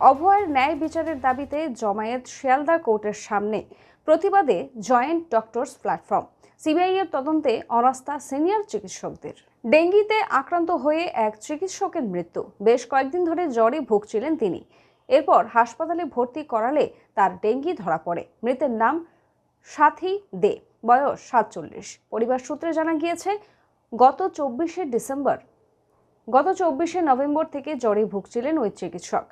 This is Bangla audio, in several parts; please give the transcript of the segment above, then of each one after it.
অভয়ের ন্যায় বিচারের দাবিতে জমায়েত শিয়ালদা কোর্টের সামনে। প্রতিবাদে জয়েন্ট ডক্টরস প্ল্যাটফর্ম। সিবিআই এর তদন্তে অনাস্থা সিনিয়র চিকিৎসকদের। ডেঙ্গিতে আক্রান্ত হয়ে এক চিকিৎসকের মৃত্যু। বেশ কয়েকদিন ধরে জ্বরে ভুগছিলেন তিনি। এরপর হাসপাতালে ভর্তি করালে তার ডেঙ্গি ধরা পড়ে। মৃতের নাম সাথী দে, বয়স সাতচল্লিশ। পরিবার সূত্রে জানা গিয়েছে, গত চব্বিশে ডিসেম্বর, গত চব্বিশে নভেম্বর থেকে জ্বরে ভুগছিলেন ওই চিকিৎসক।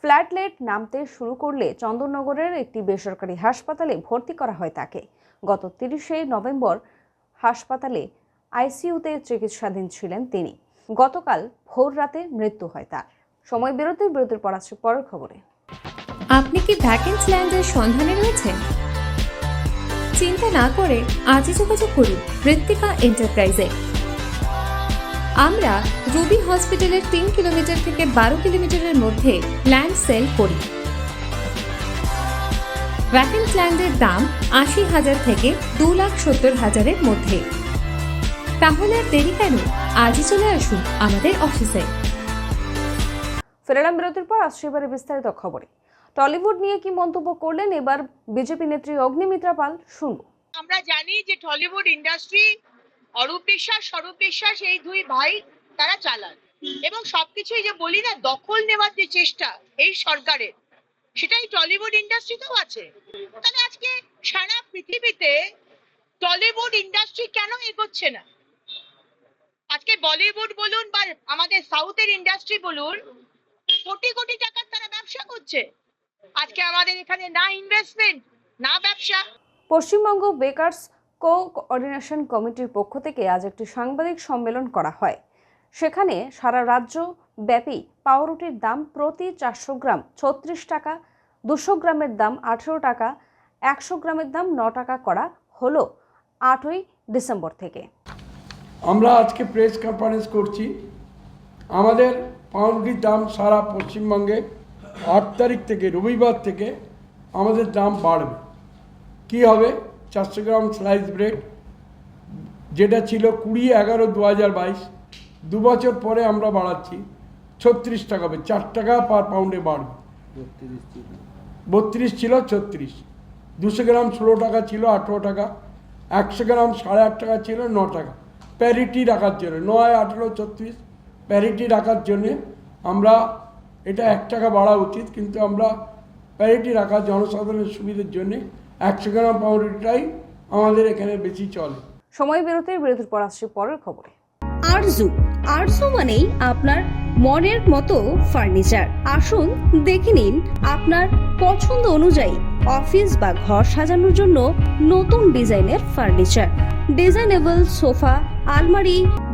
ফ্ল্যাটলেট নামতে শুরু করলে চন্দননগরের একটি বেসরকারি হাসপাতালে ভর্তি করা হয় তাকে। গত তিরিশে নভেম্বর হাসপাতালে আইসিইউতে চিকিৎসাধীন ছিলেন তিনি। গতকাল ভোর রাতে মৃত্যু হয় তার। সময় বিরতির বিরতির পর আসছে পরের খবরে। আপনি কি ভ্যাকেন্স ল্যান্ডের সন্ধানে রয়েছেন? চিন্তা না করে আজই যোগাযোগ করুন ঋত্বিকা এন্টারপ্রাইজে আমরা রুবি হসপিটালের তিন কিলোমিটার থেকে বারো কিলোমিটারের মধ্যে ল্যান্ড সেল করি। ভ্যাকেন্স ল্যান্ডের দাম আশি হাজার থেকে দু লাখ সত্তর হাজারের মধ্যে। তাহলে আর দেরি কেন? আজই চলে আসুন আমাদের অফিসে। ফেরালাম বিরতির পর আসছে এবারে বিস্তারিত খবরে। টলিউড নিয়ে কি মন্তব্য করলেন? এবার বিজেপি নেত্রী অগ্নিমিত্রা পাল শুনব। আমরা জানি যে টলিউড ইন্ডাস্ট্রি অরূপ বিশ্বাস স্বরূপ বিশ্বাস এই দুই ভাই তারা চালান। এবং সবকিছুই যে বলি না, দখল নেওয়ার যে চেষ্টা এই সরকারের, সেটাই টলিউড ইন্ডাস্ট্রিতেও আছে। তাহলে আজকে সারা পৃথিবীতে টলিউড ইন্ডাস্ট্রি কেন এগোচ্ছে না? আজকে বলিউড বলুন বা আমাদের সাউথের ইন্ডাস্ট্রি বলুন, কোটি কোটি টাকার তারা ব্যবসা করছে। আজকে আমাদের এখানে না ইনভেস্টমেন্ট না ব্যবসা। পশ্চিমবঙ্গ বেকারস কো কোঅর্ডিনেশন কমিটির পক্ষ থেকে আজ একটি সাংবাদিক সম্মেলন করা হয়। সেখানে সারা রাজ্য ব্যাপী পাউরুটির দাম প্রতি চারশো গ্রাম ছত্রিশ টাকা, দুশো গ্রামের দাম আঠেরো টাকা, একশো গ্রামের দাম ন টাকা করা হলো আটই ডিসেম্বর থেকে। আমরা আজকে প্রেস কনফারেন্স করছি। আমাদের পাউরুটির দাম সারা পশ্চিমবঙ্গে আট তারিখ থেকে রবিবার থেকে আমাদের দাম বাড়বে। কি হবে? চারশো গ্রাম স্লাইস ব্রেড যেটা ছিল কুড়ি এগারো দু হাজার বাইশ। দু বছর পরে আমরা বাড়াচ্ছি ছত্রিশ টাকা হবে চার টাকা পার পাউন্ডে বাড়বে। বত্রিশ ছিল। ছত্রিশ। দুশো গ্রাম ষোলো টাকা ছিল আঠেরো টাকা। একশো গ্রাম সাড়ে আট টাকা ছিল ন টাকা। প্যারিটি রাখার জন্য নয় আঠেরো ছত্রিশ প্যারিটি রাখার জন্যে আমরা এটা এক টাকা বাড়া উচিত কিন্তু আমরা প্যারিটি রাখা জনসাধারণের সুবিধার জন্যে একশো গ্রাম পাউরুটিটাই আমাদের এখানে বেশি চলে। সময় বিরতির বিরতির পর আসছে পরের খবরে। আরজু আরজু মানেই আপনার মনের মতো ফার্নিচার। আসুন দেখে নিন আপনার পছন্দ অনুযায়ী অফিস বা ঘর সাজানোর জন্য নতুন ডিজাইনের ফার্নিচার। ডিজাইনেবল সোফা আলমারি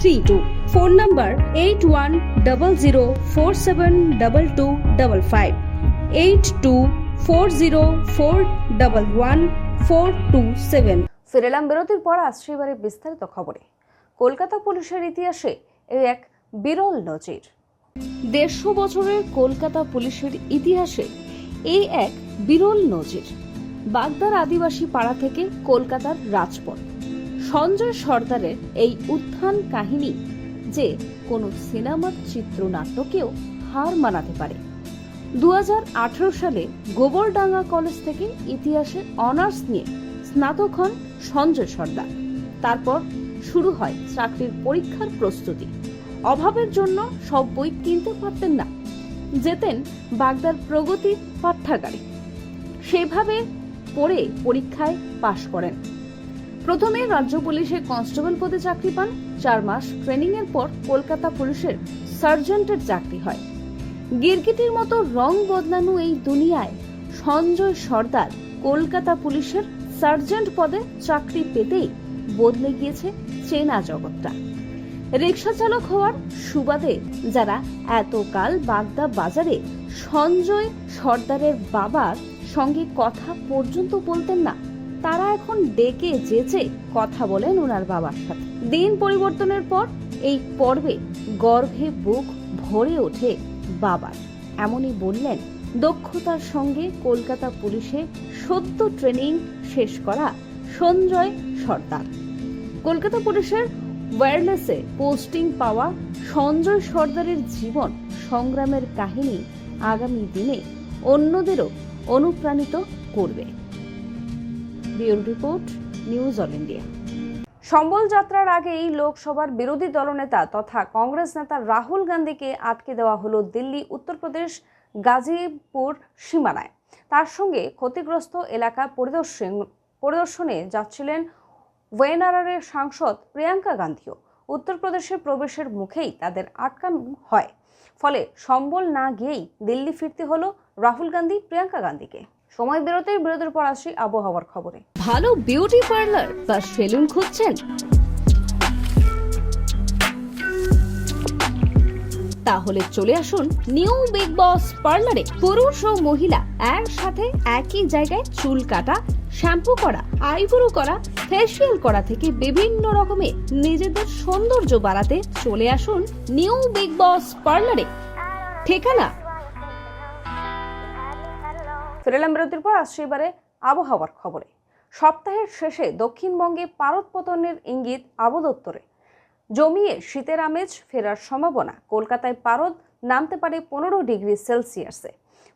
three two phone number eight one double zero four seven double two double five eight two four zero four double one four two seven ফিরেলাম বিরতির পর আসছে এবারে বিস্তারিত খবরে। কলকাতা পুলিশের ইতিহাসে এই এক বিরল নজির। দেড়শো বছরের কলকাতা পুলিশের ইতিহাসে এই এক বিরল নজির। বাগদার আদিবাসী পাড়া থেকে কলকাতার রাজপথ। সঞ্জয় সর্দারের এই উত্থান কাহিনী যে কোনো সিনেমার চিত্রনাট্যকেও হার মানাতে পারে। দু হাজার আঠারো সালে গোবরডাঙ্গা কলেজ থেকে ইতিহাসে অনার্স নিয়ে স্নাতক হন সঞ্জয় সর্দার। তারপর শুরু হয় চাকরির পরীক্ষার প্রস্তুতি। অভাবের জন্য সব বই কিনতে পারতেন না। যেতেন বাগদার প্রগতি পাঠ্যাগারে সেভাবে পড়ে পরীক্ষায় পাশ করেন। প্রথমে রাজ্য পুলিশে কনস্টেবল পদে চাকরি পান। চার মাস ট্রেনিং এর পর কলকাতা পুলিশের সার্জেন্টের চাকরি হয়। গিরগিটির মতো রং বদলানো এই দুনিয়ায় সঞ্জয় সর্দার কলকাতা পুলিশের সার্জেন্ট পদে চাকরি পেতেই বদলে গিয়েছে চেনা জগৎটা। রিক্সা চালক হওয়ার সুবাদে যারা এতকাল বাগদা বাজারে সঞ্জয় সর্দারের বাবার সঙ্গে কথা পর্যন্ত বলতেন না তারা এখন ডেকে যেচে কথা বলেন ওনার বাবার সাথে। দিন পরিবর্তনের পর এই পর্বে গর্ভে বুক ভরে ওঠে বাবার। এমনই বললেন দক্ষতার সঙ্গে কলকাতা পুলিশে সদ্য ট্রেনিং শেষ করা সঞ্জয় সর্দার। কলকাতা পুলিশের ওয়্যারলেসে পোস্টিং পাওয়া সঞ্জয় সর্দারের জীবন সংগ্রামের কাহিনী আগামী দিনে অন্যদেরও অনুপ্রাণিত করবে। Bureau report, news all India. Sambhal যাত্রার আগেই লোকসভার বিরোধী দলনেতা তথা কংগ্রেস নেতা রাহুল গান্ধীকে আটকে দেওয়া হলো দিল্লি, উত্তরপ্রদেশ, গাজীপুর সীমানায়। তার সঙ্গে ক্ষতিগ্রস্ত এলাকা পরিদর্শন, পরিদর্শনে যাচ্ছিলেন ওয়েনারের সাংসদ প্রিয়াঙ্কা গান্ধীও। উত্তরপ্রদেশে প্রবেশের মুখেই তাদের আটকানো হয়। ফলে সম্বল না গিয়েই দিল্লি ফিরতে হলো রাহুল গান্ধী, প্রিয়াঙ্কা গান্ধীকে। সময় বিরতির বিরতির পর আসি আবহাওয়ার খবরে। ভালো বিউটি পার্লার বা সেলুন খুঁজছেন? তাহলে চলে আসুন নিউ বিগ বস পার্লারে পুরুষ ও মহিলা একসাথে একই জায়গায় চুল কাটা শ্যাম্পু করা আইব্রো করা ফেসিয়াল করা থেকে বিভিন্ন রকমের নিজেদের সৌন্দর্য বাড়াতে চলে আসুন নিউ বিগ বস পার্লারে ঠিকানা ফিরেলাম বিরতির পর আসছে এবারে আবহাওয়ার খবরে। সপ্তাহের শেষে দক্ষিণবঙ্গে পারদ পতনের ইঙ্গিত আবদত্তরে। জমিয়ে শীতের আমেজ ফেরার সম্ভাবনা। কলকাতায় পারদ নামতে পারে পনেরো ডিগ্রি সেলসিয়াসে।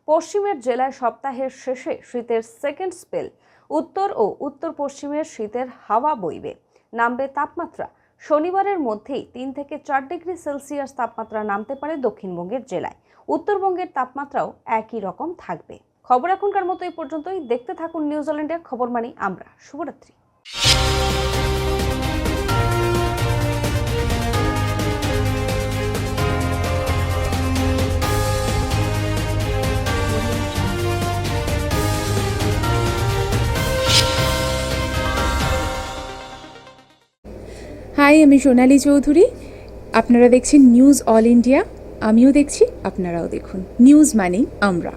পশ্চিমের জেলায় সপ্তাহের শেষে শীতের সেকেন্ড স্পেল। উত্তর ও উত্তর পশ্চিমের শীতের হাওয়া বইবে। নামবে তাপমাত্রা। শনিবারের মধ্যেই তিন থেকে চার ডিগ্রি সেলসিয়াস তাপমাত্রা নামতে পারে দক্ষিণবঙ্গের জেলায়। উত্তরবঙ্গের তাপমাত্রাও একই রকম থাকবে। খবর এখনকার মতো এই পর্যন্তই। দেখতে থাকুন নিউজিল্যান্ডের খবর মানি আমরা। শুভরাত্রি। হাই আমি সোনালি চৌধুরী। আপনারা দেখছেন নিউজ অল ইন্ডিয়া আমিও দেখছি, আপনারাও দেখুন। নিউজ মানেই আমরা।